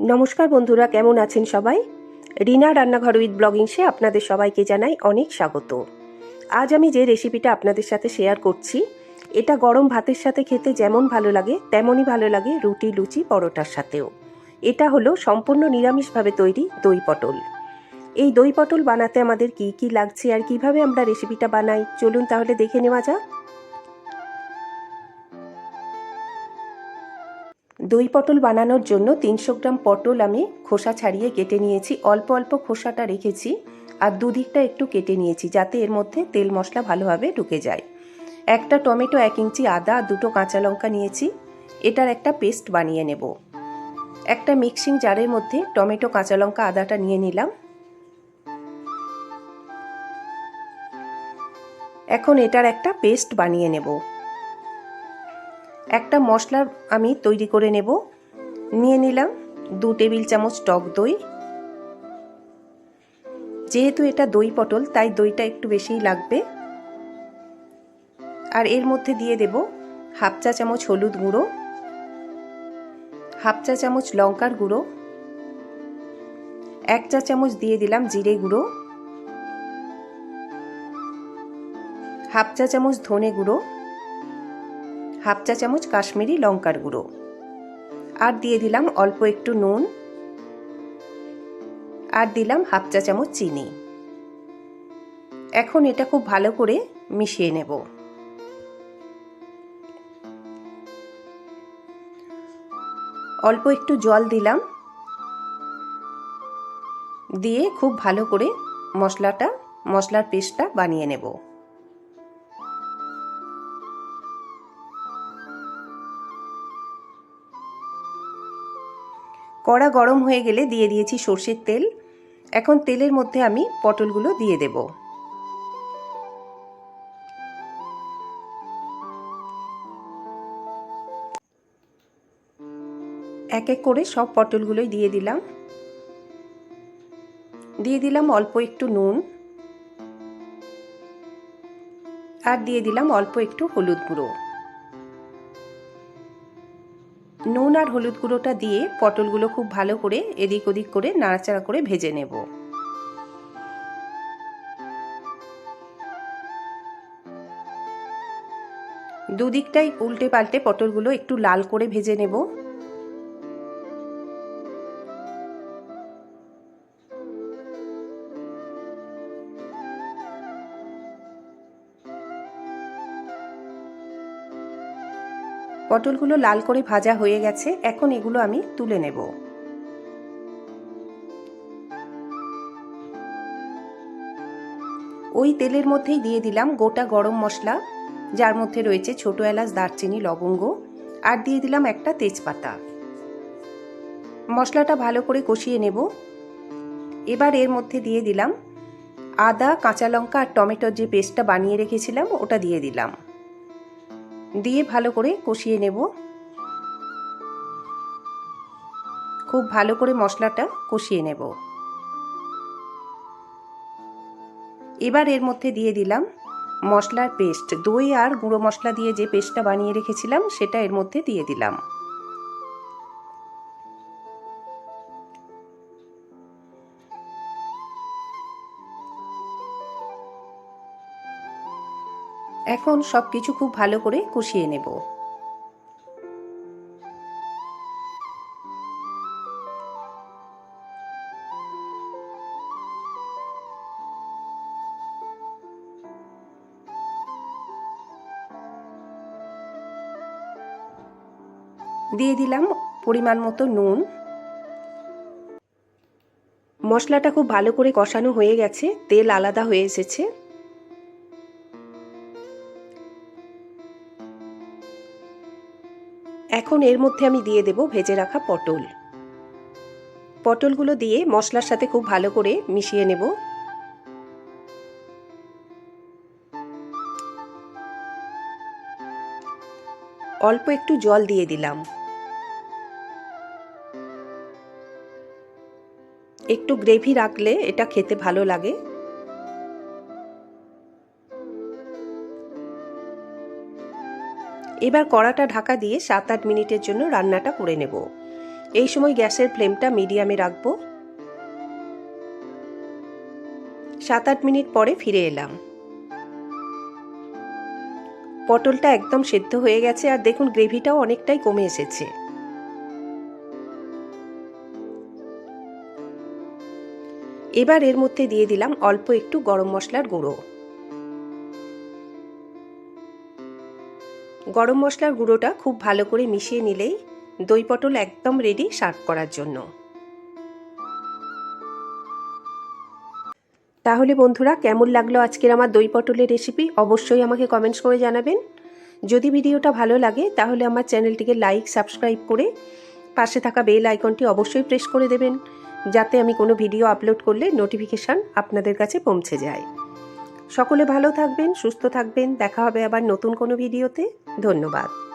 নমস্কার বন্ধুরা, কেমন আছেন সবাই? রিনা রান্নাঘর উইথ ব্লগিংসে আপনাদের সবাইকে জানাই অনেক স্বাগত। আজ আমি যে রেসিপিটা আপনাদের সাথে শেয়ার করছি, এটা গরম ভাতের সাথে খেতে যেমন ভালো লাগে, তেমনই ভালো লাগে রুটি, লুচি, পরোটার সাথেও। এটা হলো সম্পূর্ণ নিরামিষভাবে তৈরি দই পটল। এই দই পটল বানাতে আমাদের কি কি লাগছে আর কীভাবে আমরা রেসিপিটা বানাই, চলুন তাহলে দেখে নেওয়া যাক। দই পটল বানানোর জন্য তিনশো গ্রাম পটল আমি খোসা ছাড়িয়ে কেটে নিয়েছি। অল্প অল্প খোসাটা রেখেছি আর দুদিকটা একটু কেটে নিয়েছি যাতে এর মধ্যে তেল মশলা ভালোভাবে ঢুকে যায়। একটা টমেটো এক ইঞ্চি আদা, দুটো কাঁচা লঙ্কা নিয়েছি। এটার একটা পেস্ট বানিয়ে নেব। একটা মিক্সিং জারের মধ্যে টমেটো, কাঁচা লঙ্কা, আদাটা নিয়ে নিলাম। এখন এটার একটা পেস্ট বানিয়ে নেব। একটা মশলা আমি তৈরি করে নেব। নিয়ে নিলাম দু টেবিল চামচ টক দই। যেহেতু এটা দই পটল, তাই দইটা একটু বেশিই লাগবে। আর এর মধ্যে দিয়ে দেব হাফ চা চামচ হলুদ গুঁড়ো, হাফ চা চামচ লঙ্কার গুঁড়ো, এক চা চামচ দিয়ে দিলাম জিরে গুঁড়ো, হাফ চা চামচ ধনে গুঁড়ো হাফ চা চামচ কাশ্মীরি লঙ্কার গুঁড়ো। আর দিয়ে দিলাম অল্প একটু নুন। আর দিলাম হাফ চা চামচ চিনি। এখন এটা খুব ভালো করে মিশিয়ে নেব। অল্প একটু জল দিলাম। দিয়ে খুব ভালো করে মশলাটা, মশলার পেস্টটা বানিয়ে নেব। কড়া গরম হয়ে গেলে দিয়ে দিয়েছি সর্ষের তেল। এখন তেলের মধ্যে আমি পটলগুলো দিয়ে দেব। এক এক করে সব পটলগুলোই দিয়ে দিলাম। দিয়ে দিলাম অল্প একটু নুন। আর দিয়ে দিলাম অল্প একটু হলুদ গুঁড়ো। নুন আর হলুদ গুঁড়োটা দিয়ে পটলগুলো খুব ভালো করে এদিক ওদিক করে নাড়াচাড়া করে ভেজে নেব। দুদিকটাই উল্টে পাল্টে পটলগুলো একটু লাল করে ভেজে নেব। পটলগুলো লাল করে ভাজা হয়ে গেছে, এখন এগুলো আমি তুলে নেব। ওই তেলের মধ্যেই দিয়ে দিলাম গোটা গরম মশলা, যার মধ্যে রয়েছে ছোট এলাচ, দারচিনি, লবঙ্গ, আর দিয়ে দিলাম একটা তেজপাতা। মশলাটা ভালো করে কষিয়ে নেব। এবার এর মধ্যে দিয়ে দিলাম আদা, কাঁচা লঙ্কা আর টমেটোর যে পেস্টটা বানিয়ে রেখেছিলাম, ওটা দিয়ে দিলাম। দিয়ে ভালো করে কষিয়ে নেব। খুব ভালো করে মশলাটা কষিয়ে নেব। এবার এর মধ্যে দিয়ে দিলাম মশলার পেস্ট। দই আর গুঁড়ো মশলা দিয়ে যে পেস্টটা বানিয়ে রেখেছিলাম, সেটা এর মধ্যে দিয়ে দিলাম। এখন সব কিছু খুব ভালো করে কষিয়ে নেব। দিয়ে দিলাম পরিমাণ মতো নুন। মশলাটা খুব ভালো করে কষানো হয়ে গেছে, তেল আলাদা হয়ে এসেছে। এখন এর মধ্যে আমি দিয়ে দেব ভেজে রাখা পটল। পটলগুলো দিয়ে মশলার সাথে খুব ভালো করে মিশিয়ে নেব। অল্প একটু জল দিয়ে দিলাম। একটু গ্রেভি রাখলে এটা খেতে ভালো লাগে। এবার কড়াটা ঢাকা দিয়ে সাত আট মিনিটের জন্য রান্নাটা করে নেব। এই সময় গ্যাসের ফ্লেমটা মিডিয়ামে রাখব। সাত আট মিনিট পরে ফিরে এলাম। পটলটা একদম সেদ্ধ হয়ে গেছে আর দেখুন গ্রেভিটাও অনেকটাই কমে এসেছে। এবার এর মধ্যে দিয়ে দিলাম অল্প একটু গরম মশলার গুঁড়ো। গরম মশলার গুঁড়োটা খুব ভালো করে মিশিয়ে নিলেই দই পটল একদম রেডি সার্ভ করার জন্য। তাহলে বন্ধুরা, কেমন লাগল আজকের আমার দই পটলের রেসিপি অবশ্যই আমাকে কমেন্টস করে জানাবেন। যদি ভিডিওটা ভালো লাগে, তাহলে আমার চ্যানেলটিকে লাইক সাবস্ক্রাইব করে পাশে থাকা বেল আইকনটি অবশ্যই প্রেস করে দেবেন, যাতে আমি কোনো ভিডিও আপলোড করলে নোটিফিকেশান আপনাদের কাছে পৌঁছে যায়। সকলে ভালো থাকবেন সুস্থ থাকবেন। দেখা হবে আবার নতুন কোনো ভিডিওতে। ধন্যবাদ।